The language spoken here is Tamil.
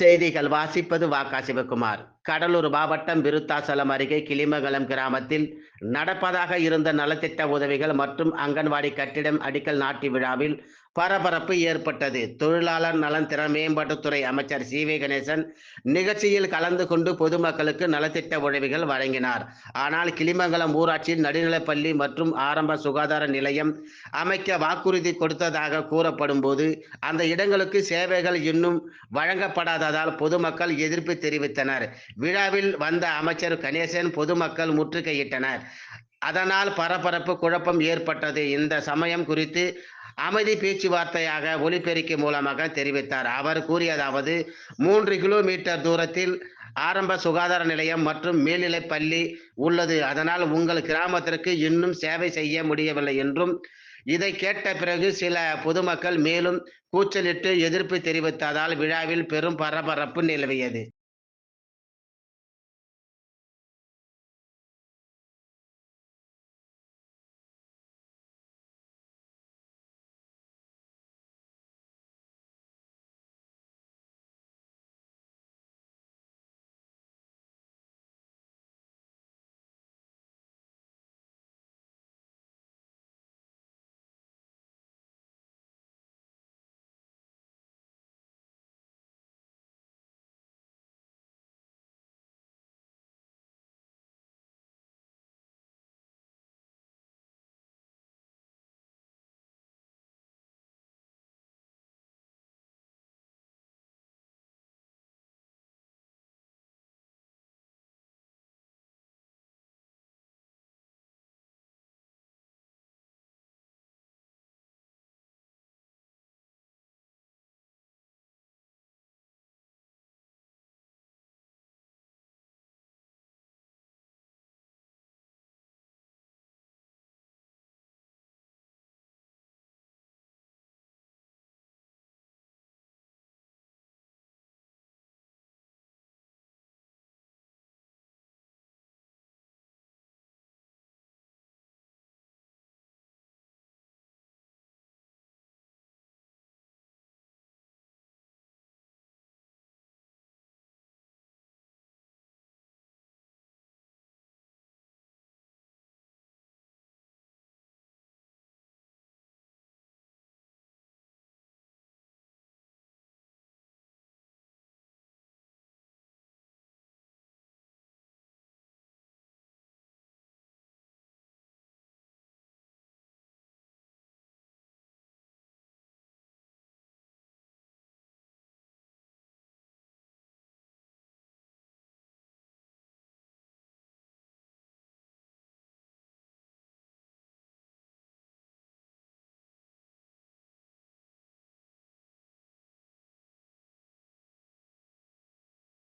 செய்திகள் வாசிப்பது வாக்கா சிவகுமார். கடலூர் மாவட்டம் விருத்தாசலம் அருகே கிளிமங்கலம் கிராமத்தில் நடப்பதாக இருந்த நலத்திட்ட உதவிகள் மற்றும் அங்கன்வாடி கட்டிடம் அடிக்கல் நாட்டி விழாவில் பரபரப்பு ஏற்பட்டது. தொழிலாளர் நலன் திறன் மேம்பாட்டுத்துறை அமைச்சர் சி. வி. கணேசன் நிகழ்ச்சியில் கலந்து கொண்டு பொதுமக்களுக்கு நலத்திட்ட உதவிகள் வழங்கினார். ஆனால் கிளிமங்கலம் ஊராட்சியில் நடுநிலைப்பள்ளி மற்றும் ஆரம்ப சுகாதார நிலையம் அமைக்க வாக்குறுதி கொடுத்ததாக கூறப்படும் போது அந்த இடங்களுக்கு சேவைகள் இன்னும் வழங்கப்படாததால் பொதுமக்கள் எதிர்ப்பு தெரிவித்தனர். விழாவில் வந்த அமைச்சர் கணேசன் பொதுமக்கள் முற்றுகையிட்டனர். அதனால் பரபரப்பு குழப்பம் ஏற்பட்டது. இந்த சமயம் குறித்து அமைதி பேச்சுவார்த்தையாக ஒலிபெருக்கி மூலமாக தெரிவித்தார். அவர் கூறியதாவது மூன்று கிலோமீட்டர் தூரத்தில் ஆரம்ப சுகாதார நிலையம் மற்றும் மேல்நிலைப் பள்ளி உள்ளது. அதனால் உங்கள் கிராமத்திற்கு இன்னும் சேவை செய்ய முடியவில்லை என்றும் இதை கேட்ட பிறகு சில பொதுமக்கள் மேலும் கூச்சலிட்டு எதிர்ப்பு தெரிவித்ததால் விழாவில் பெரும் பரபரப்பு நிலவியது.